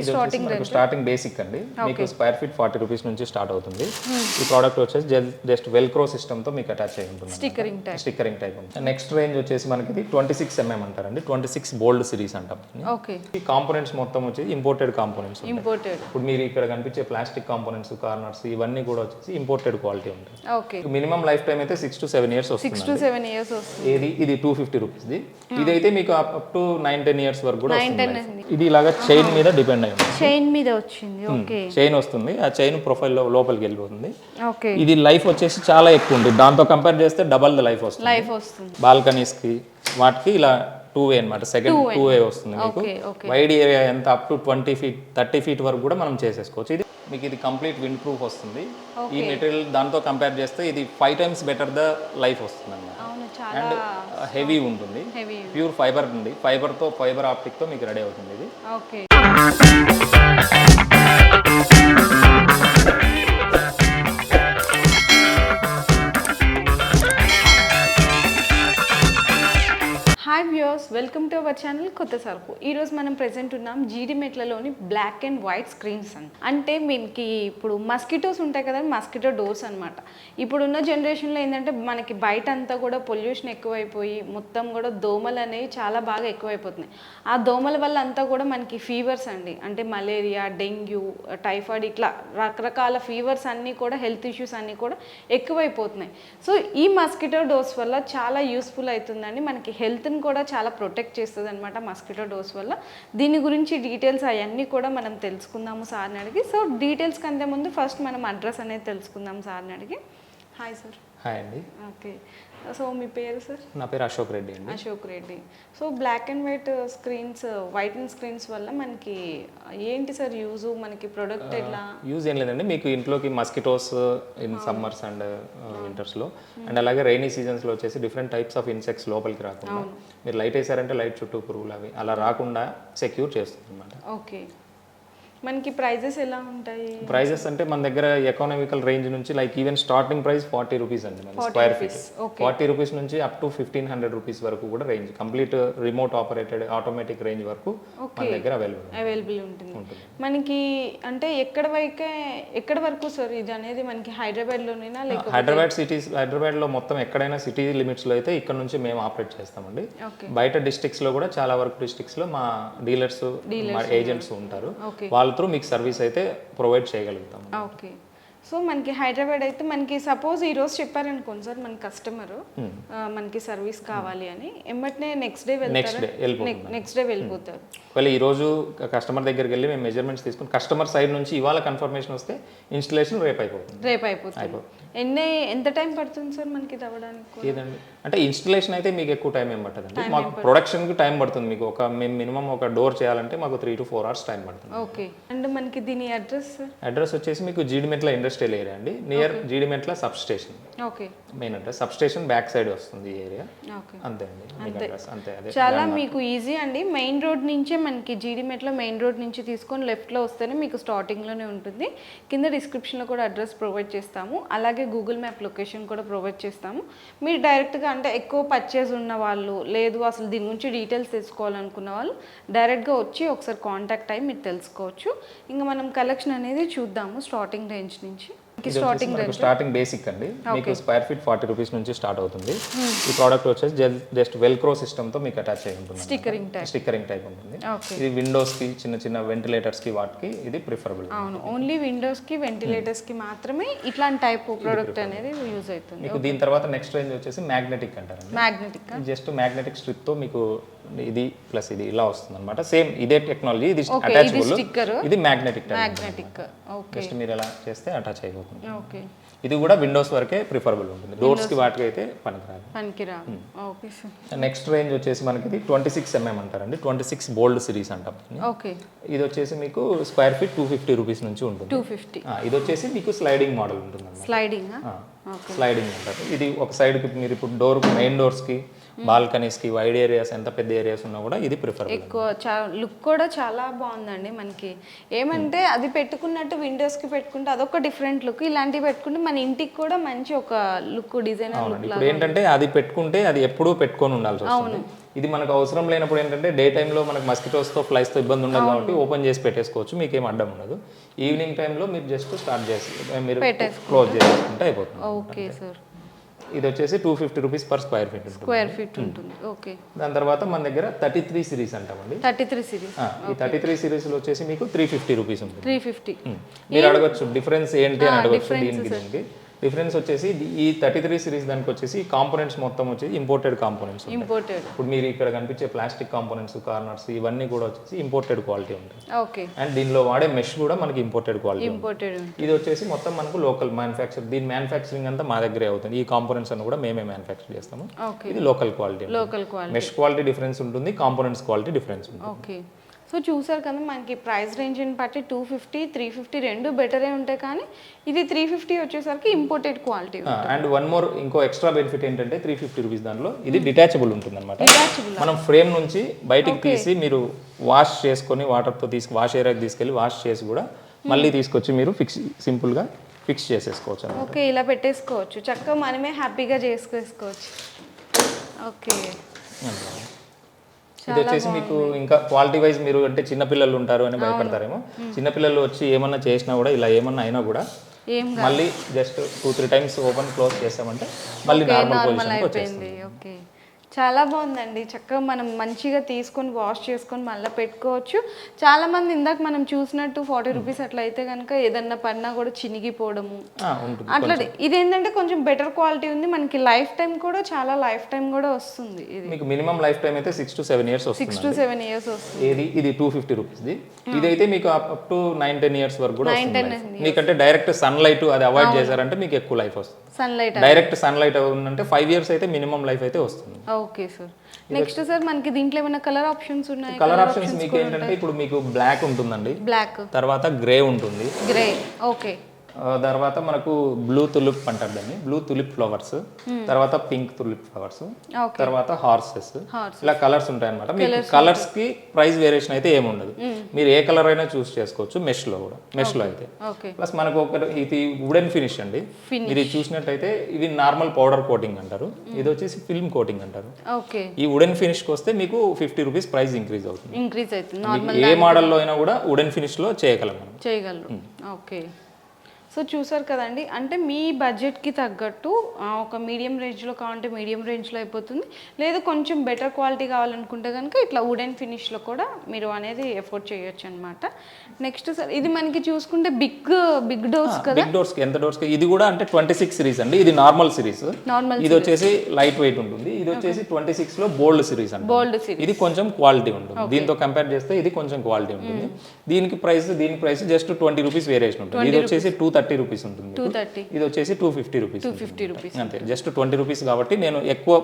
ఇది range? Starting basic అండి. మీకు స్క్వేర్ ఫీట్ ఫార్టీ రూపీస్ నుంచి స్టార్ట్ అవుతుంది. Hmm. ఈ ప్రోడక్ట్ వచ్చేసి జస్ట్ వెల్క్రో సిస్టమ్తో మీకు అటాచ్ అయి ఉంటుంది స్టిక్కరింగ్ టైప్ స్టిక్కరింగ్ టైప్ ఉంటుంది. నెక్స్ట్ రేంజ్ వచ్చేసి మనకి ఇది ట్వంటీ సిక్స్ ఎంఎం అంటారండి. ట్వంటీ సిక్స్ బోల్డ్ సిరీస్ అంటాం. ఓకే ఈ కాంపోనెంట్స్ మొత్తం వచ్చేసి ఇంపోర్టెడ్ కాంపోనెంట్స్ ఇంపోర్టెడ్ ఇప్పుడు మీరు ఇక్కడ కనిపించే ప్లాస్టిక్ కాంపోనెంట్స్ కార్నర్స్ ఇవన్నీ కూడా వచ్చేసి ఇంపోర్టెడ్ క్వాలిటీ ఉంటాయి. ఓకే మినిమం లైఫ్ టైం అయితే సిక్స్ టు సెవెన్ ఇయర్స్ వస్తుంది సిక్స్ టు సెవెన్ ఇయర్స్ వస్తుంది. ఏది? ఇది టూ ఫిఫ్టీ రూపీస్ది ఇదైతే మీకు up to nine ten years వరకు కూడా. ఇది ఇలాగా చైన్ మీద డిపెండ్ అయి ఉంటుంది చైన్ మీద వచ్చింది. ఓకే చైన్ వస్తుంది. ఆ చైన్ ప్రొఫైల్ లోపలికి వెళ్ళిపోతుంది. ఓకే ఇది లైఫ్ వచ్చేసి చాలా ఎక్కువ ఉంటుంది. దాంతో కంపేర్ చేస్తే డబల్ ద లైఫ్ వస్తుంది. లైఫ్ వస్తుంది. బాల్కనీస్కి వాటికి ఇలా టూ వే అనమాట సెకండ్ టూ వే వస్తుంది మీకు. వైడ్ ఏరియా ఎంత? Up to twenty feet thirty feet వరకు కూడా మనం చేసేసుకోవచ్చు. ఇది మీకు ఇది కంప్లీట్ విండ్ ప్రూఫ్ వస్తుంది. ఈ మెటీరియల్ దాంతో కంపేర్ చేస్తే ఇది five times better the life వస్తుంది చాలా అండ్ హెవీ ఉంటుంది. ప్యూర్ ఫైబర్ ఉంది. ఫైబర్తో ఫైబర్ ఆప్టిక్తో మీకు రెడీ అవుతుంది ఇది. Okay. Hi viewers welcome to our channel కొత్త సరుకు ఈరోజు మనం ప్రెజెంట్ ఉన్నాం జీడి మెట్లలోని బ్లాక్ అండ్ వైట్ స్క్రీన్స్ అని. అంటే మనకి ఇప్పుడు మస్కిటోస్ ఉంటాయి కదా మస్కిటో డోర్స్ అనమాట ఇప్పుడున్న జనరేషన్లో ఏంటంటే మనకి బయట అంతా కూడా పొల్యూషన్ ఎక్కువైపోయి మొత్తం కూడా దోమలు అనేవి చాలా బాగా ఎక్కువైపోతున్నాయి. ఆ దోమల వల్ల అంతా కూడా మనకి ఫీవర్స్ అండి. అంటే మలేరియా డెంగ్యూ టైఫాయిడ్ ఇట్లా రకరకాల ఫీవర్స్ అన్నీ కూడా హెల్త్ ఇష్యూస్ అన్నీ కూడా ఎక్కువైపోతున్నాయి. సో ఈ మస్కిటో డోస్ వల్ల చాలా యూస్ఫుల్ అవుతుందండి మనకి హెల్త్ని కూడా కూడా చాలా ప్రొటెక్ట్ చేస్తుంది అనమాట మస్కిటో డోస్ వల్ల. దీని గురించి డీటెయిల్స్ అవన్నీ కూడా మనం తెలుసుకుందాము సార్ని అడిగి. సో డీటెయిల్స్ కంటే ముందు ఫస్ట్ మనం అడ్రస్ అనేది తెలుసుకుందాం సార్ని అడిగి. హాయ్ సార్ హాయ్ అండి. ఓకే. సో మీ పేరు సార్? నా పేరు అశోక్ రెడ్డి అండి. Ashok Reddy. So black and white screens white and screens వల్ల మనకి ఏంటి సార్ యూజ్? మనకి ప్రొడక్ట్ ఎట్లా? యూజ్ ఏం లేదండి. మీకు ఇంట్లోకి మస్కిటోస్ ఇన్ సమ్మర్స్ అండ్ వింటర్స్లో అండ్ అలాగే రైనీ సీజన్స్లో వచ్చేసి డిఫరెంట్ టైప్స్ ఆఫ్ ఇన్సెక్ట్స్ లోపలికి రాకుండా మీరు లైట్ వేసారంటే లైట్ చుట్టూ పురుగులు అవి అలా రాకుండా సెక్యూర్ చేస్తుంది అనమాట ఓకే. మనకి ప్రైజెస్ ఎలా ఉంటాయి? ప్రైజెస్ అంటే మన దగ్గర ఎకనామికల్ రేంజ్ నుంచి like even starting price forty rupees అండి మన స్క్వేర్ ఫీట్ ఫార్టీ రూపీస్ నుంచి up to fifteen hundred rupees వరకు కూడా range complete remote operated automatic range వరకు మన దగ్గర అవైలబుల్ అవైలబుల్ ఉంటుంది. మనకి అంటే ఎక్కడ వరకే ఎక్కడ వరకు సార్ ఇది అనేది మనకి హైదరాబాద్లోనేనా లేక హైదరాబాద్ సిటీస్ హైదరాబాద్లో మొత్తం ఎక్కడైనా సిటీ లిమిట్స్లో అయితే ఇక్కడ నుంచి మేము ఆపరేట్ చేస్తామండి. బయట డిస్ట్రిక్ట్స్లో కూడా చాలా వరకు డిస్ట్రిక్ట్స్లో మా డీలర్స్ మా ఏజెంట్స్ ఉంటారు. ఓకే వాళ్ళ త్రూ మీకు సర్వీస్ అయితే ప్రొవైడ్ చేయగలుగుతాం. ఓకే. సో మనకి హైదరాబాద్ అయితే మనకి సపోజ్ ఈ రోజు చెప్పారనుకోండి సార్ మన కస్టమర్ మనకి సర్వీస్ కావాలి అని. ఎమ్మటనే నెక్స్ట్ డే వెళ్తారు? నెక్స్ట్ డే వెళ్ళిపోతారు. ఒకవేళ ఈ రోజు కస్టమర్ దగ్గరికి వెళ్ళి మేము మెజర్మెంట్స్ తీసుకుని కస్టమర్ సైడ్ నుంచి ఇవాళ కన్ఫర్మేషన్ వస్తే ఇన్స్టలేషన్ రేపు అయిపోతుంది. రేపు అయిపోతుంది. ఎన్ని ఎంత టైం పడుతుంది సార్ మనకి ఇది అవ్వడానికి ఏదండి? అంటే ఇన్స్టలేషన్ అయితే మీకు ఎక్కువ టైం ఏం పట్టదండి. మాకు ప్రొడక్షన్కి టైం పడుతుంది మీకు. ఒక మేము మినిమం ఒక డోర్ చేయాలంటే మాకు three to four hours time పడుతుంది. ఓకే అండ్ మనకి దీని అడ్రస్ అడ్రస్ వచ్చేసి మీకు జీడిమెట్ల ఇండస్ట్రియల్ ఏరియా అండి near Jeedimetla sub station okay main address sub station back side వస్తుంది ఈ ఏరియా ఓకే అంతే అండి. అడ్రస్ అంతే. అదే చాలా మీకు ఈజీ అండి. మెయిన్ రోడ్ నుంచే మనకి జీడిమెట్లో మెయిన్ రోడ్ నుంచి తీసుకొని లెఫ్ట్లో వస్తేనే మీకు స్టార్టింగ్లోనే ఉంటుంది. కింద డిస్క్రిప్షన్లో కూడా అడ్రస్ ప్రొవైడ్ చేస్తాము. అలాగే గూగుల్ మ్యాప్ లొకేషన్ కూడా ప్రొవైడ్ చేస్తాము. మీరు డైరెక్ట్గా అంటే ఎక్కువ పర్చేజ్ ఉన్న వాళ్ళు లేదు అసలు దీని గురించి డీటెయిల్స్ తెలుసుకోవాలనుకున్న వాళ్ళు డైరెక్ట్గా వచ్చి ఒకసారి కాంటాక్ట్ అయ్యి మీరు తెలుసుకోవచ్చు. ఇంకా మనం కలెక్షన్ అనేది చూద్దాము స్టార్టింగ్ రేంజ్ నుంచి. స్టార్టింగ్ స్టార్టింగ్ బేసిక్ అండి. మీకు స్క్వేర్ ఫీట్ ఫార్టీ రూపీస్ నుంచి స్టార్ట్ అవుతుంది. ఈ ప్రోడక్ట్ వచ్చేసి జస్ట్ వెల్క్రో సిస్టమ్తో మీకు అటాచ్ అయి ఉంటుంది స్టిక్కరింగ్ టైప్ స్టిక్కరింగ్ టైప్ ఉంటుంది. ఇది విండోస్కి చిన్న చిన్న వెంటిలేటర్స్కి వాటికి ఇది ప్రిఫరబుల్ అవును. ఓన్లీ విండోస్కి వెంటిలేటర్స్కి మాత్రమే ఇట్లాంటి టైప్ ప్రోడక్ట్ అనేది యూజ్ అవుతుంది. మీకు దీని తర్వాత నెక్స్ట్ రేంజ్ వచ్చేసి మ్యాగ్నెటిక్ అంటారండి. మ్యాగ్నెటిక్ జస్ట్ మ్యాగ్నెటిక్ స్ట్రిప్తో మీకు ఇది ప్లస్ ఇది ఇలా వస్తుంది అనమాట సేమ్ ఇదే టెక్నాలజీ ఇది అటాచబుల్ ఇది మ్యాగ్నెటిక్ మ్యాగ్నెటిక్ ఓకే జస్ట్ మీరు ఎలా చేస్తే అటాచ్ అయిపోతుంది. ఓకే ఇది కూడా విండోస్ వరకే ప్రిఫరబుల్ ఉంటుంది. డోర్స్కి వాటికి అయితే పనికిరాదు. పనికిరా ఓకే సార్ నెక్స్ట్ రేంజ్ వచ్చేసి మనకి ఇది ట్వంటీ సిక్స్ ఎంఎం అంటారండి. ట్వంటీ సిక్స్ బోల్డ్ సిరీస్ అంటాం. ఓకే ఇది వచ్చేసి మీకు square feet two fifty rupees నుంచి ఉంటుంది. టూ ఫిఫ్టీ ఇది వచ్చేసి మీకు స్లైడింగ్ మోడల్ ఉంటుంది స్లైడింగ్ స్లైడింగ్ అంటారు. ఇది ఒక సైడ్కి మీరు ఇప్పుడు డోర్ మెయిన్ డోర్స్కి బాల్కనీస్కి వైడ్ ఏరియాస్ ఎంత పెద్ద ఏరియాస్ ఉన్నా కూడా ఇది ప్రిఫర్ ఎక్కువ లుక్ కూడా చాలా బాగుందండి మనకి. ఏమంటే అది పెట్టుకున్నట్టు విండోస్కి పెట్టుకుంటే అదొక డిఫరెంట్ లుక్ ఇలాంటివి పెట్టుకుంటే మన ఇంటికి కూడా మంచి ఒక లుక్ డిజైన్ ఇప్పుడు ఏంటంటే అది పెట్టుకుంటే అది ఎప్పుడూ పెట్టుకొని ఉండాల్సి వస్తుంది. ఇది మనకు అవసరం లేనప్పుడు ఏంటంటే డే టైంలో మనకు మస్కిటోస్తో ఫ్లైస్తో ఇబ్బంది ఉండదు కాబట్టి ఓపెన్ చేసి పెట్టేసుకోవచ్చు మీకు ఏం అడ్డం ఉండదు. ఈవినింగ్ టైంలో మీరు జస్ట్ స్టార్ట్ చేసి మీరు క్లోజ్ చేసుకుంటే అయిపోతుంది. Okay sir. ఇది వచ్చేసి two fifty rupees per square feet square feet ఉంటుంది. ఓకే దాని తర్వాత మన దగ్గర థర్టీ త్రీ సిరీస్ అంటామండి. థర్టీ త్రీ సిరీస్ ఈ థర్టీ త్రీ సిరీస్లో వచ్చేసి మీకు త్రీ ఫిఫ్టీ రూపీస్ ఉంటుంది. Three fifty um. మీరు అడగచ్చు డిఫరెన్స్ ఏంటి అని అడగచ్చు దీనికి దీనికి. డిఫరెన్స్ వచ్చేసి ఈ థర్టీ త్రీ సిరీస్ దానికి వచ్చేసి కాంపోనెంట్స్ మొత్తం వచ్చేసి ఇంపోర్టెడ్ కాంపోనెంట్స్ ఇంపోర్టెడ్ ఇప్పుడు మీరు ఇక్కడ కనిపించే ప్లాస్టిక్ కాంపోనెంట్స్ కార్నర్స్ ఇవన్నీ కూడా వచ్చేసి ఇంపోర్టెడ్ క్వాలిటీ ఉంటాయి. ఓకే అండ్ దీనిలో వాడే మెష్ కూడా మనకి ఇంపోర్టెడ్ క్వాలిటీ ఇంపోర్టెడ్ ఇది వచ్చేసి మొత్తం మనకు లోకల్ మ్యానుఫ్యాక్చర్ దీని మ్యానుఫ్యాక్చరింగ్ అంతా మా దగ్గరే అవుతుంది. ఈ కాంపోనెంట్స్ అన్ని కూడా మేమే మ్యానుఫ్యాక్చర్ చేస్తాము. ఇది local quality local quality mesh quality difference ఉంటుంది కాంపోనెంట్స్ క్వాలిటీ డిఫరెన్స్ ఉంటుంది. ఓకే సో చూసారు కదా మనకి ప్రైస్ రేంజ్ని బట్టి టూ ఫిఫ్టీ త్రీ ఫిఫ్టీ రెండు బెటరే ఉంటాయి కానీ ఇది త్రీ ఫిఫ్టీ వచ్చేసరికి imported quality and one more ఇంకో ఎక్స్ట్రా బెనిఫిట్ ఏంటంటే త్రీ ఫిఫ్టీ రూపీస్ దాంట్లో ఇది డిటాచబుల్ ఉంటుంది అనమాట మనం ఫ్రేమ్ నుంచి బయటికి తీసి మీరు వాష్ చేసుకొని వాటర్తో తీసుకు వాష్ ఏరియాకి తీసుకెళ్ళి వాష్ చేసి కూడా మళ్ళీ తీసుకొచ్చి మీరు ఫిక్స్ సింపుల్గా ఫిక్స్ చేసేసుకోవచ్చు ఓకే ఇలా పెట్టేసుకోవచ్చు. చక్కగా మనమే హ్యాపీగా చేసుకోవచ్చు. ఓకే ఇది వచ్చేసి మీకు ఇంకా క్వాలిటీ వైజ్ మీరు అంటే చిన్నపిల్లలు ఉంటారు అని భయపడతారేమో. చిన్నపిల్లలు వచ్చి ఏమన్నా చేసినా కూడా ఇలా ఏమన్నా అయినా కూడా మళ్ళీ just two three times open close చేసామంటే మళ్ళీ నార్మల్ పొజిషన్కి వచ్చేస్తుంది. చాలా బాగుందండి. చక్కగా మనం మంచిగా తీసుకొని వాష్ చేసుకొని మళ్ళీ పెట్టుకోవచ్చు. చాలా మంది ఇందాక మనం చూసినట్టు ఫార్టీ రూపీస్ అట్లా అయితే కనుక ఏదన్నా పడినా కూడా చినిగిపోవడము. అట్లా ఇది ఏంటంటే కొంచెం బెటర్ క్వాలిటీ ఉంది. మనకి లైఫ్ టైం కూడా చాలా లైఫ్ టైం కూడా వస్తుంది ఇది. మీకు మినిమం లైఫ్ టైం అయితే six to seven years six to seven years వస్తుంది. ఇది టూ ఫిఫ్టీ రూపీస్ది ఇదైతే మీకు up to nine ten years వరకు కూడా. మీకంటే డైరెక్ట్ సన్ లైట్ అది అవాయిడ్ చేశారంటే మీకు ఎక్కువ లైఫ్ వస్తుంది. సన్లైట్ డైరెక్ట్ సన్ లైట్ ఉందంటే ఫైవ్ ఇయర్స్ అయితే మినిమం లైఫ్ అయితే వస్తుంది. ఓకే సార్ నెక్స్ట్ సార్ మనకి దీంట్లో ఏమైనా కలర్ ఆప్షన్స్ ఉన్నాయి? కలర్ ఆప్షన్స్ మీకు ఏంటంటే ఇప్పుడు మీకు బ్లాక్ ఉంటుందండి. బ్లాక్ తర్వాత గ్రే ఉంటుంది. గ్రే ఓకే తర్వాత మనకు బ్లూ తులిప్ అంటారు దాన్ని. బ్లూ తులిప్ ఫ్లవర్స్ తర్వాత పింక్ తులిప్ ఫ్లవర్స్ తర్వాత హార్సెస్. ఇలా కలర్స్ ఉంటాయి అనమాట మీకు కలర్స్కి ప్రైస్ వేరియేషన్ అయితే ఏమి ఉండదు. మీరు ఏ కలర్ అయినా చూస్ చేసుకోవచ్చు మెష్లో కూడా. మెష్లో అయితే. ప్లస్ మనకు ఒక ఇది వుడెన్ ఫినిష్ అండి. మీరు ఇది చూసినట్టయితే ఇవి నార్మల్ పౌడర్ కోటింగ్ అంటారు. ఇది వచ్చేసి ఫిల్మ్ కోటింగ్ అంటారు. ఈ వుడెన్ ఫినిష్కి వస్తే మీకు ఫిఫ్టీ రూపీస్ ప్రైస్ ఇంక్రీజ్ అవుతుంది. ఇంక్రీజ్ అవుతుంది. ఏ మోడల్లో అయినా కూడా వుడెన్ ఫినిష్లో చేయగలం మనం. చేయగలరు. ఓకే సో చూసారు కదండి అంటే మీ బడ్జెట్కి తగ్గట్టు ఒక మీడియం రేంజ్లో కావాలంటే మీడియం రేంజ్లో అయిపోతుంది. లేదు కొంచెం బెటర్ క్వాలిటీ కావాలనుకుంటే కనుక ఇట్లా వుడెన్ ఫినిష్లో కూడా మీరు అనేది ఎఫోర్డ్ చేయొచ్చు అనమాట నెక్స్ట్ సార్ ఇది మనకి చూసుకుంటే బిగ్ బిగ్ డోర్స్ కదా? బిగ్ డోర్స్ ఎంత డోర్స్ ఇది కూడా అంటే ట్వంటీ సిక్స్ సిరీస్ అండి. ఇది నార్మల్ సిరీస్ నార్మల్ ఇది వచ్చేసి లైట్ వెయిట్ ఉంటుంది. ఇది వచ్చేసి ట్వంటీ సిక్స్లో బోల్డ్ సిరీస్ అండి బోల్డ్ సిరీస్ ఇది కొంచెం క్వాలిటీ ఉంటుంది. దీంతో కంపేర్ చేస్తే ఇది కొంచెం క్వాలిటీ ఉంటుంది. దీనికి ప్రైస్ దీని price just twenty rupees variation ఉంటుంది. ఇది వచ్చేసి టూ థర్టీ రూపీస్ ఉంటుంది టూ థర్టీ ఇది వచ్చేసి two fifty rupees fifty rupees అంతే జస్ట్ ట్వంటీ రూపీస్ కాబట్టి నేను ఎక్కువ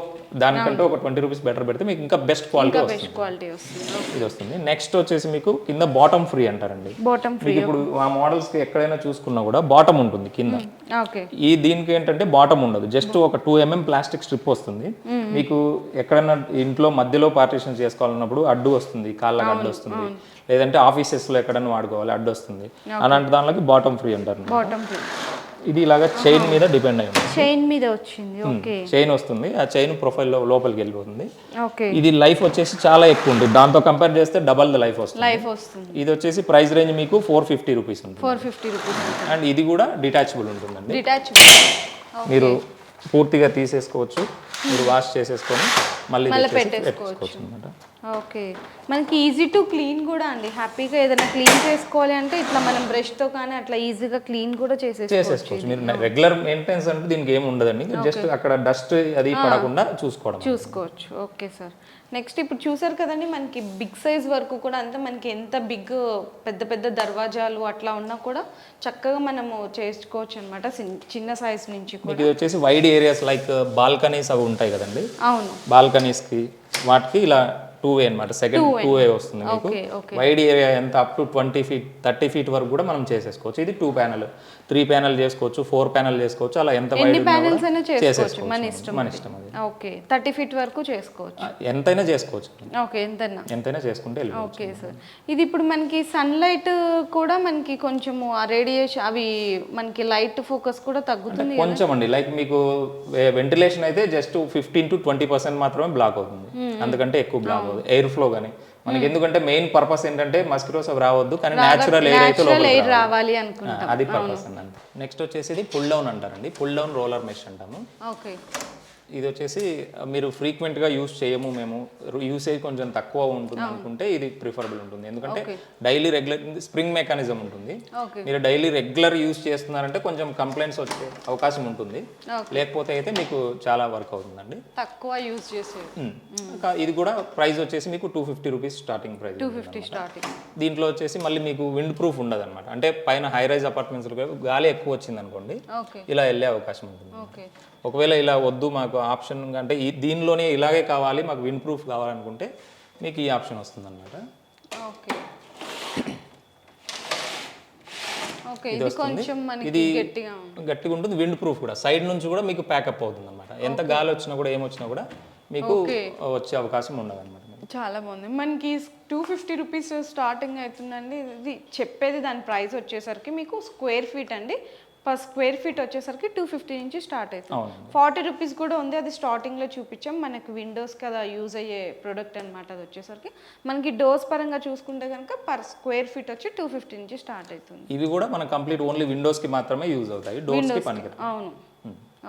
దానికంటే ఒక ట్వంటీ రూపీస్ బెటర్ పెడితే మీకు ఇంకా బెస్ట్ క్వాలిటీ వస్తుంది. క్వాలిటీ వస్తుంది. ఇది వస్తుంది. నెక్స్ట్ వచ్చేసి మీకు కింద బాటమ్ ఫ్రీ అంటారండి. బాటమ్ ఫ్రీ ఇప్పుడు ఆ మోడల్స్కి ఎక్కడైనా చూసుకున్నా కూడా బాటమ్ ఉంటుంది కింద. ఓకే ఈ దీనికి ఏంటంటే బాటమ్ ఉండదు. జస్ట్ ఒక టూ ఎంఎం ప్లాస్టిక్ స్ట్రిప్ వస్తుంది. మీకు ఎక్కడైనా ఇంట్లో మధ్యలో పార్టీషన్ చేసుకోవాలన్నప్పుడు అడ్డు వస్తుంది కాళ్ళకి అడ్డు వస్తుంది. లేదంటే ఆఫీసెస్లో ఎక్కడైనా వాడుకోవాలి అడ్డు వస్తుంది. అలాంటి దానిలోకి బాటమ్ ఫ్రీ అంటారు. బాటమ్ ఫ్రీ ఇది ఇలాగా చైన్ మీద డిపెండ్ అయి ఉంది చైన్ మీద వచ్చింది ఓకే. చైన్ వస్తుంది ఆ చైన్ ప్రొఫైల్లో లోపలికి వెళ్ళిపోతుంది. ఓకే. ఇది లైఫ్ వచ్చేసి చాలా ఎక్కువ ఉంటుంది. దాంతో కంపేర్ చేస్తే డబల్ ద లైఫ్ వస్తుంది. లైఫ్ వస్తుంది. ఇది వచ్చేసి ప్రైస్ రేంజ్ మీకు ఫోర్ ఫిఫ్టీ రూపీస్ ఉంటుంది. ఫోర్ ఫిఫ్టీ రూపీస్ అండ్ ఇది కూడా డిటాచబుల్ ఉంటుందండి. డిటాచ్ మీరు పూర్తిగా తీసేసుకోవచ్చు. మీరు వాష్ చేసేసుకొని మళ్ళీ పెట్టేసుకోవచ్చు. ఓకే. మనకి ఈజీ టు క్లీన్ కూడా అండి. హ్యాపీగా ఏదైనా క్లీన్ చేసుకోవాలి అంటే ఇట్లా మనం బ్రష్తో కానీ అట్లా ఈజీగా క్లీన్ కూడా చేసేసుకోవచ్చు. మీరు రెగ్యులర్ మెయింటెనెన్స్ అంటే దీనికి ఏమి ఉండదండి. జస్ట్ అక్కడ డస్ట్ అది పడకుండా చూసుకోవడం చూసుకోవచ్చు. Okay sir. నెక్స్ట్ ఇప్పుడు చూసారు కదండి మనకి బిగ్ సైజ్ వరకు కూడా అంతా మనకి ఎంత బిగ్ పెద్ద పెద్ద దర్వాజాలు అట్లా ఉన్నా కూడా చక్కగా మనము చేసుకోవచ్చు అనమాట చిన్న సైజ్ నుంచి ఇది వచ్చేసి వైడ్ ఏరియాస్ లైక్ బాల్కనీస్ అవి ఉంటాయి కదండి? అవును. బాల్కనీస్కి వాటికి ఇలా టూ వే అనమాట సెకండ్ టూ వే వస్తుంది మీకు. వైడ్ ఏరియా ఎంత? Up to twenty feet thirty feet వరకు కూడా మనం చేసేసుకోవచ్చు. ఇది టూ ప్యానల్ త్రీ ప్యానల్ చేసుకోవచ్చు ఫోర్ ప్యానల్ చేసుకోవచ్చు అలా ఎంత చేసేసుకోవచ్చు. మన ఇష్టం మన ఇష్టం అది. ఓకే థర్టీ ఫీట్ వరకు చేసుకోవచ్చు. ఎంతైనా చేసుకోవచ్చు. ఓకే ఎంతన్నా ఎంతైనా చేసుకుంటే ఓకే సార్ ఇది ఇప్పుడు మనకి సన్లైట్ కూడా మనకి కొంచెము ఆ రేడియేషన్ అవి మనకి లైట్ ఫోకస్ కూడా తగ్గుతుంది కొంచెం అండి. లైక్ మీకు వెంటిలేషన్ అయితే just fifteen to twenty percent మాత్రమే బ్లాక్ అవుతుంది. అందుకంటే ఎక్కువ బ్లాక్ అవుతుంది ఎయిర్ ఫ్లో కానీ మనకి ఎందుకంటే మెయిన్ పర్పస్ ఏంటంటే మస్కిటోస్ అవి రావద్దు కానీ న్యాచురల్ ఎయిర్ అయితే రావాలి. అది పర్పస్ అండి నెక్స్ట్ వచ్చేసి పుల్ డౌన్ అంటారండి. పుల్ డౌన్ రోలర్ మెష్ అంటాము. ఓకే ఇది వచ్చేసి మీరు ఫ్రీక్వెంట్గా యూస్ చేయము మేము. యూసేజ్ కొంచెం తక్కువ ఉంటుంది అనుకుంటే ఇది ప్రిఫరబుల్ ఉంటుంది. ఎందుకంటే డైలీ రెగ్యులర్ స్ప్రింగ్ మెకానిజం ఉంటుంది. మీరు డైలీ రెగ్యులర్ యూస్ చేస్తున్నారంటే కొంచెం కంప్లైంట్స్ వచ్చే అవకాశం ఉంటుంది. లేకపోతే అయితే మీకు చాలా వర్క్ అవుతుందండి. తక్కువ ఉమ్. ఇంకా ఇది కూడా ప్రైస్ వచ్చేసి మీకు two fifty rupees starting price two fifty starting దీంట్లో వచ్చేసి మళ్ళీ మీకు విండ్ ప్రూఫ్ ఉండదు అనమాట అంటే పైన హై రైజ్ అపార్ట్మెంట్స్ గాలి ఎక్కువ వచ్చింది అనుకోండి ఇలా వెళ్ళే అవకాశం ఉంటుంది. ఒకవేళ ఇలా వద్దు మాకు ఆప్షన్ అంటే ఈ దీనిలోనే ఇలాగే కావాలి మాకు విన్ ప్రూఫ్ కావాలనుకుంటే మీకు ఈ ఆప్షన్ వస్తుంది అనమాట ఓకే ఇది కొంచెం. గట్టిగా ఉంటుంది. విండ్ ప్రూఫ్ కూడా. సైడ్ నుంచి కూడా మీకు ప్యాకప్ అవుతుంది అనమాట ఎంత గాలి వచ్చినా కూడా ఏమొచ్చినా కూడా మీకు వచ్చే అవకాశం ఉండదు అనమాట చాలా బాగుంది. మనకి టూ ఫిఫ్టీ రూపీస్ స్టార్టింగ్ అవుతుందండి. ఇది చెప్పేది దాని ప్రైస్ వచ్చేసరికి మీకు స్క్వేర్ ఫీట్ అండి. పర్ స్క్వేర్ ఫీట్ వచ్చేసరికి టూ ఫిఫ్టీ నుంచి స్టార్ట్ అవుతుంది. ఫార్టీ రూపీస్ కూడా ఉంది అది స్టార్టింగ్లో చూపించాం. మనకి విండోస్ కదా యూజ్ అయ్యే ప్రోడక్ట్ అనమాట అది వచ్చేసరికి. మనకి డోర్స్ పరంగా చూసుకుంటే కనుక పర్ స్క్వేర్ ఫీట్ వచ్చి టూ ఫిఫ్టీ నుంచి స్టార్ట్ అవుతుంది. ఇవి కూడా మన కంప్లీట్ ఓన్లీ విండోస్కి మాత్రమే యూజ్ అవుతాయి. డోర్స్కి పనికి అవును.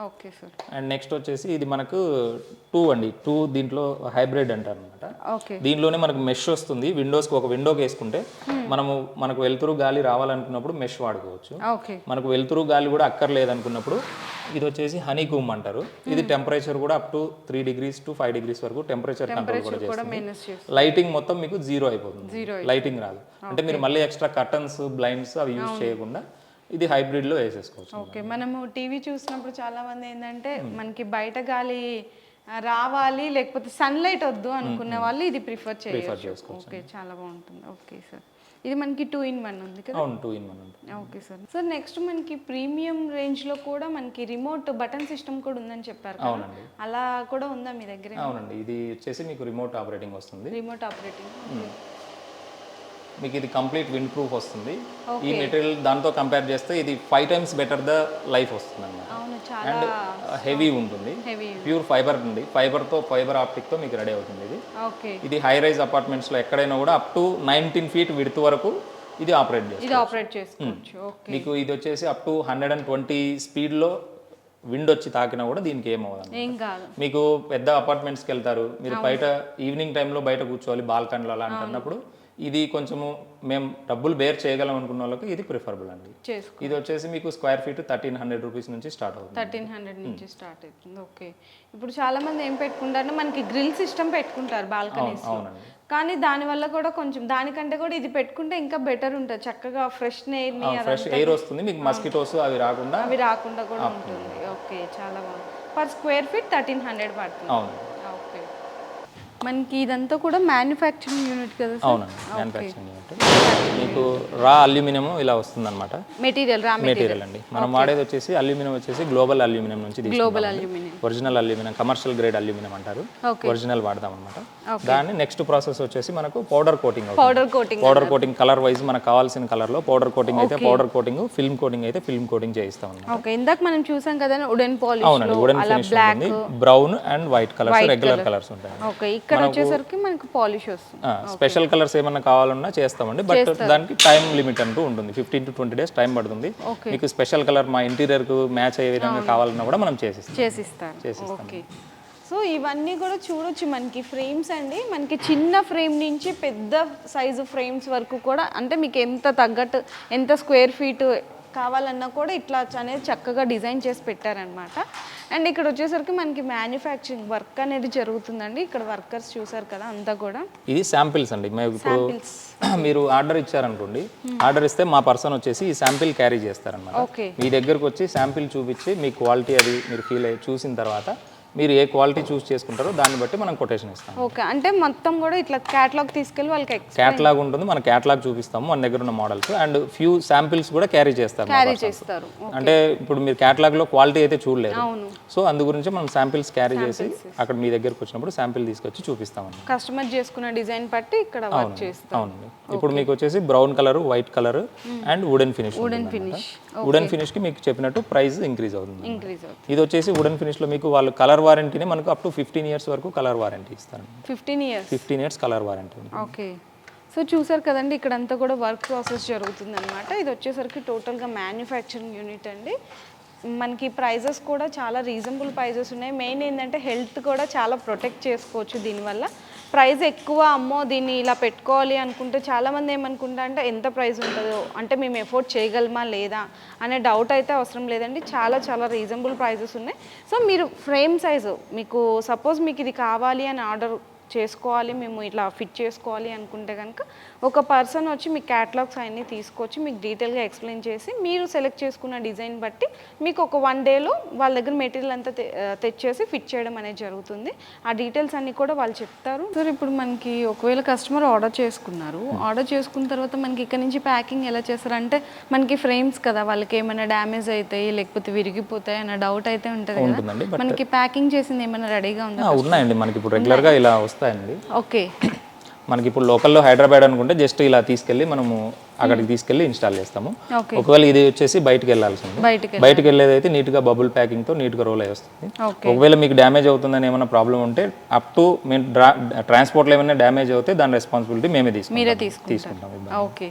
Okay sir. అండ్ నెక్స్ట్ వచ్చేసి ఇది మనకు టూ అండి. టూ దీంట్లో హైబ్రిడ్ అంటారు అనమాట ఓకే. దీనిలోనే మనకు మెష్ వస్తుంది. విండోస్కి ఒక విండోకి వేసుకుంటే మనము మనకు వెలుతురు గాలి రావాలనుకున్నప్పుడు మెష్ వాడుకోవచ్చు. మనకు వెలుతురు గాలి కూడా అక్కర్లేదు అనుకున్నప్పుడు ఇది వచ్చేసి హనీ కూమ్ అంటారు. ఇది టెంపరేచర్ కూడా up to three degrees to five degrees వరకు టెంపరేచర్ కంట్రోల్ కూడా చేస్తుంది. లైటింగ్ మొత్తం మీకు జీరో అయిపోతుంది. లైటింగ్ రాదు. అంటే మీరు మళ్ళీ ఎక్స్ట్రా కర్టన్స్ బ్లైండ్స్ అవి యూజ్ చేయకుండా ఇది hybrid లో వేసేసుకోవచ్చు ఓకే మనము టీవీ చూసినప్పుడు చాలా మంది ఏంటంటే మనకి బయట గాలి రావాలి లేకపోతే సన్లైట్ వద్దు అనుకునే వాళ్ళు ఇది ప్రిఫర్ చేయొచ్చు. ఓకే చాలా బాగుంటుంది. Okay sir. ఇది మనకి టూ ఇన్ వన్ ఉంది కదా? అవును టూ ఇన్ వన్ ఉంటుంది ఓకే సార్. సార్ నెక్స్ట్ మనకి ప్రీమియం రేంజ్లో కూడా మనకి రిమోట్ బటన్ సిస్టమ్ కూడా ఉందని చెప్పారు అవునండి. అలా కూడా ఉందా మీ దగ్గర? అవునండి. ఇది వచ్చేసి మీకు రిమోట్ ఆపరేటింగ్ వస్తుంది. రిమోట్ ఆపరేటింగ్ మీకు ఇది కంప్లీట్ విండ్ ప్రూఫ్ వస్తుంది. ఈ మెటీరియల్ దాంతో కంపేర్ చేస్తే ఇది five times better the life వస్తుంది అన్నమాట అండ్ హెవీ ఉంటుంది. ప్యూర్ ఫైబర్ ఉంది. ఫైబర్తో ఫైబర్ ఆప్టిక్తో మీకు రెడీ అవుతుంది ఇది. ఇది హై రైజ్ అపార్ట్మెంట్స్లో ఎక్కడైనా కూడా up to nineteen feet width వరకు ఇది ఆపరేట్ చేస్తుంది ఆపరేట్ చేసుకోవచ్చు. మీకు ఇది వచ్చేసి up to hundred and twenty స్పీడ్లో విండ్ వచ్చి తాకినా కూడా దీనికి ఏం అవ్వదు ఏం కాదు. మీకు పెద్ద అపార్ట్మెంట్స్కి వెళ్తారు. మీరు బయట ఈవినింగ్ టైంలో బయట కూర్చోవాలి బాల్కనీలో అలా అంటున్నప్పుడు. ఇది కొంచెము మేము డబ్బులు బేర్ చేయగలం అనుకున్న వాళ్ళకి ఇది ప్రిఫరబుల్ అండి. ఇది వచ్చేసి మీకు square feet thirteen hundred rupees నుంచి స్టార్ట్ అవుతుంది. థర్టీన్ హండ్రెడ్ నుంచి స్టార్ట్ అవుతుంది. ఓకే ఇప్పుడు చాలా మంది ఏం పెట్టుకుంటారంటే మనకి గ్రిల్ సిస్టమ్ పెట్టుకుంటారు బాల్కనీస్ కానీ దానివల్ల కూడా కొంచెం దానికంటే కూడా ఇది పెట్టుకుంటే ఇంకా బెటర్ ఉంటుంది. చక్కగా ఫ్రెష్ ఎయిర్ని ఫ్రెష్ ఎయిర్ వస్తుంది. మీకు మస్కిటోస్ అవి రాకుండా అవి రాకుండా కూడా ఉంటుంది. ఓకే చాలా బాగుంది. Per square feet thirteen hundred పడుతుంది. అవును. మనకి ఇదంతా కూడా మ్యానుఫ్యాక్చరింగ్ యూనిట్ కదా అవునండి మ్యానుఫ్యాక్చరింగ్ మీకు రా అల్యూమినియం ఇలా వస్తుందన్నమాట. Material raw material. అండి. మనం వాడేది వచ్చేసి అల్యూమినియం వచ్చేసి గ్లోబల్ అల్యూమినియం నుంచి global aluminium original aluminium commercial grade aluminium అంటారు. ఒరిజినల్ వాడదాం అనమాట దాన్ని నెక్స్ట్ ప్రాసెస్ వచ్చేసి మనకు powder coating powder coating powder coating colour wise మనకు కావాల్సిన కలర్లో పౌడర్ కోటింగ్ అయితే పౌడర్ కోటింగ్ ఫిల్మ్ కోటింగ్ అయితే ఫిల్మ్ కోటింగ్ చేయిస్తాం ఓకే. ఇందాక మనం చూసాం కదా వుడెన్ పాలిష్ అవునండి వుడెన్ అలా ఫినిష్ ఉంటుంది. Brown and white colours regular colours ఉంటాయి ఓకే. ఇక్కడ వచ్చేసరికి మనకు పాలిష్ వస్తుంది. స్పెషల్ కలర్స్ ఏమన్నా కావాలన్నా చేస్తామండి. బట్ దానికి టైం లిమిట్ అంటూ ఉంటుంది. Fifteen to twenty days time పడుతుంది. మీకు స్పెషల్ కలర్ మా ఇంటీరియర్కు మ్యాచ్ అయ్యే విధంగా కావాలన్నా కూడా మనం చేసిస్తాం. సో ఇవన్నీ కూడా చూడొచ్చు మనకి. ఫ్రేమ్స్ అండి. మనకి చిన్న ఫ్రేమ్ నుంచి పెద్ద సైజు ఫ్రేమ్స్ వరకు కూడా అంటే మీకు ఎంత తగ్గట్టు ఎంత స్క్వేర్ ఫీట్ కావాలన్నా కూడా ఇట్లా అనేది చక్కగా డిజైన్ చేసి పెట్టారనమాట అండ్ ఇక్కడ వచ్చేసరికి మనకి మ్యానుఫ్యాక్చరింగ్ వర్క్ అనేది జరుగుతుందండి. ఇక్కడ వర్కర్స్ చూసారు కదా అంతా కూడా. ఇది శాంపిల్స్ అండి. మీరు ఆర్డర్ ఇచ్చారనుకోండి ఆర్డర్ ఇస్తే మా పర్సన్ వచ్చేసి ఈ శాంపిల్ క్యారీ చేస్తారనమాట మీ దగ్గరకు వచ్చి శాంపిల్ చూపించి మీ క్వాలిటీ అది మీరు ఫీల్ అయ్యి చూసిన తర్వాత మీరు ఏ క్వాలిటీ చూస్ చేసుకుంటారో దాన్ని బట్టి మనం కొటేషన్ ఇస్తాం. ఓకే అంటే మొత్తం కూడా ఇట్లా క్యాటలాగ్ తీసుకెళ్ళి వాళ్ళకి క్యాటలాగ్ ఉంటుంది మన క్యాటలాగ్ చూపిస్తాము మన దగ్గర ఉన్న మోడల్స్ అండ్ ఫ్యూ శాంపిల్స్ కూడా క్యారీ చేస్తారు క్యారీ. చేస్తారు అంటే ఇప్పుడు మీరు క్యాటలాగ్లో క్వాలిటీ అయితే చూడలేదు. అవును. సో అందు గురించి మనం శాంపిల్స్ క్యారీ చేసి అక్కడ మీ దగ్గరకు వచ్చినప్పుడు శాంపిల్ తీసుకొచ్చి చూపిస్తామండి. కస్టమర్ చేసుకున్న డిజైన్ బట్టి ఇక్కడ వర్క్ చేస్తారు. అవునండి. ఇప్పుడు మీకు వచ్చేసి brown colour white colour and wooden finish wooden finish wooden ఫినిష్కి మీకు చెప్పినట్టు ప్రైస్ ఇంక్రీజ్ అవుతుంది. ఇంక్రీజ్ అవుతుంది. ఇది వచ్చేసి వుడెన్ ఫినిష్లో మీకు వాళ్ళు కలర్ వారంటీని మనకు అప్ టు ఫిఫ్టీన్ ఇయర్స్ వరకు కలర్ వారంటీ ఇస్తారు fifteen years fifteen years colour warranty okay. So చూసారు కదండి ఇక్కడంతా కూడా వర్క్ ప్రాసెస్ జరుగుతుంది అనమాట ఇది వచ్చేసరికి టోటల్గా మ్యానుఫ్యాక్చరింగ్ యూనిట్ అండి. మనకి ప్రైజెస్ కూడా చాలా రీజనబుల్ ప్రైజెస్ ఉన్నాయి. మెయిన్ ఏంటంటే హెల్త్ కూడా చాలా ప్రొటెక్ట్ చేసుకోవచ్చు దీనివల్ల. ప్రైస్ ఎక్కువ అమ్మో దీన్ని ఇలా పెట్టుకోవాలి అనుకుంటే చాలామంది ఏమనుకుంటా అంటే ఎంత ప్రైస్ ఉంటుందో? అంటే మేము ఎఫోర్డ్ చేయగలమా లేదా? అనే డౌట్ అయితే అవసరం లేదండి. చాలా చాలా రీజనబుల్ ప్రైజెస్ ఉన్నాయి. సో మీరు ఫ్రేమ్ సైజు మీకు సపోజ్ మీకు ఇది కావాలి అని ఆర్డర్ చేసుకోవాలి మేము ఇట్లా ఫిట్ చేసుకోవాలి అనుకుంటే కనుక ఒక పర్సన్ వచ్చి మీ క్యాటలాగ్స్ అన్నీ తీసుకొచ్చి మీకు డీటెయిల్గా ఎక్స్ప్లెయిన్ చేసి మీరు సెలెక్ట్ చేసుకున్న డిజైన్ బట్టి మీకు ఒక వన్ డేలో వాళ్ళ దగ్గర మెటీరియల్ అంతా తెచ్చేసి ఫిట్ చేయడం అనేది జరుగుతుంది. ఆ డీటెయిల్స్ అన్నీ కూడా వాళ్ళు చెప్తారు. సార్ ఇప్పుడు మనకి ఒకవేళ కస్టమర్ ఆర్డర్ చేసుకున్నారు ఆర్డర్ చేసుకున్న తర్వాత మనకి ఇక్కడ నుంచి ప్యాకింగ్ ఎలా చేస్తారు? అంటే మనకి ఫ్రేమ్స్ కదా వాళ్ళకి ఏమైనా డ్యామేజ్ అవుతాయి లేకపోతే విరిగిపోతాయి అన్న డౌట్ అయితే ఉంటుంది కదా. మనకి ప్యాకింగ్ చేసింది ఏమైనా రెడీగా ఉందా ఉన్నాయండి. మనకి ఇప్పుడు రెగ్యులర్గా ఇలా వస్తాయండి. ఓకే. మనకి ఇప్పుడు లోకల్లో హైదరాబాద్ అనుకుంటే జస్ట్ ఇలా తీసుకెళ్ళి మనము అక్కడికి తీసుకెళ్ళి ఇన్స్టాల్ చేస్తాము. ఒకవేళ ఇది వచ్చేసి బయటకి వెళ్ళాల్సింది. బయటికి బయటకి వెళ్ళేది అయితే నీట్గా బబుల్ ప్యాకింగ్తో నీట్గా రోల్ అయ్యి వస్తుంది. ఒకవేళ మీకు డ్యామేజ్ అవుతుందని ఏమైనా ప్రాబ్లం ఉంటే అప్ టు మేము ట్రాన్స్పోర్ట్లో ఏమైనా డ్యామేజ్ అవుతే దాని రెస్పాన్సిబిలిటీ మేమే తీసుకుంటాం. తీసుకుంటాం. ఓకే.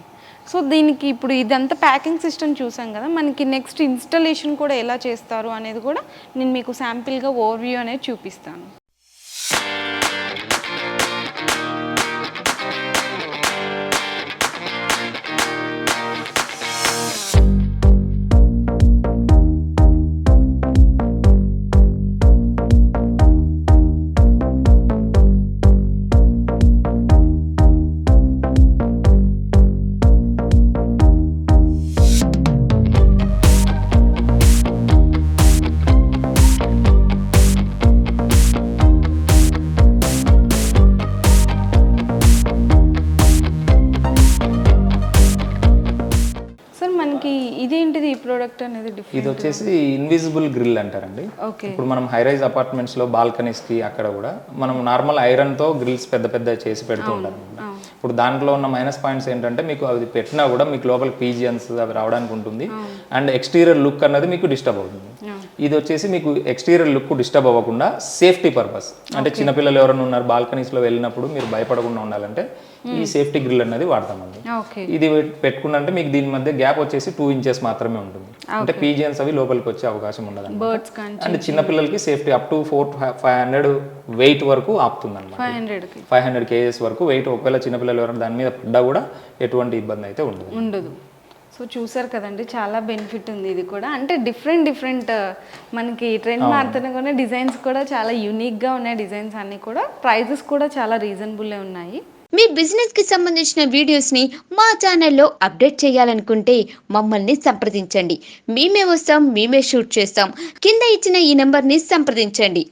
సో దీనికి ఇప్పుడు ఇదంతా ప్యాకింగ్ సిస్టమ్ చూసాం కదా మనకి నెక్స్ట్ ఇన్స్టలేషన్ కూడా ఎలా చేస్తారు అనేది కూడా నేను మీకు శాంపిల్గా ఓవర్వ్యూ అనేది చూపిస్తాను. ఇది వచ్చేసి ఇన్విజిబుల్ గ్రిల్ అంటారండి ఇప్పుడు మనం హైరైజ్ అపార్ట్మెంట్స్లో బాల్కనీస్కి అక్కడ కూడా మనం నార్మల్ ఐరన్తో గ్రిల్స్ పెద్ద పెద్ద చేసి పెడుతూ ఉంటారు ఇప్పుడు దాంట్లో ఉన్న మైనస్ పాయింట్స్ ఏంటంటే మీకు అది పెట్టినా కూడా మీకు లోపల పీజియన్స్ అవి రావడానికి ఉంటుంది. అండ్ ఎక్స్టీరియర్ లుక్ అన్నది మీకు డిస్టర్బ్ అవుతుంది. ఇది వచ్చేసి మీకు ఎక్స్టీరియర్ లుక్ డిస్టర్బ్ అవ్వకుండా సేఫ్టీ పర్పస్ అంటే చిన్నపిల్లలు ఎవరైనా ఉన్నారు బాల్కనీస్లో వెళ్ళినప్పుడు మీరు భయపడకుండా ఉండాలంటే ఈ సేఫ్టీ గ్రిల్ అనేది వాడతామండి. ఇది పెట్టుకున్నంటే మీకు దీని మధ్య గ్యాప్ వచ్చేసి టూ ఇంచెస్ మాత్రమే ఉంటుంది. అంటే పీజియన్స్ అవి లోపలికి వచ్చే అవకాశం ఉండదు అండ్ చిన్నపిల్లలకి safety up to four five hundred weight వరకు ఆపుతుంది అనమాట ఫైవ్ హండ్రెడ్ కేజెస్ వరకు వెయిట్ ఒకవేళ చిన్నపిల్లలు ఎవరైనా దాని మీద పడ్డా కూడా ఎటువంటి ఇబ్బంది అయితే ఉండదు. ఉండదు. సో చూసారు కదండి చాలా బెనిఫిట్ ఉంది ఇది కూడా. అంటే డిఫరెంట్ డిఫరెంట్ మనకి ట్రెండ్ మారుతున్న కూడా డిజైన్స్ కూడా చాలా యూనిక్గా ఉన్నాయి. డిజైన్స్ అన్నీ కూడా ప్రైజెస్ కూడా చాలా రీజనబుల్లే ఉన్నాయి. మీ బిజినెస్కి సంబంధించిన వీడియోస్ని మా ఛానల్లో అప్డేట్ చేయాలనుకుంటే మమ్మల్ని సంప్రదించండి. మేమే వస్తాం మేమే షూట్ చేస్తాం. కింద ఇచ్చిన ఈ నెంబర్ని సంప్రదించండి.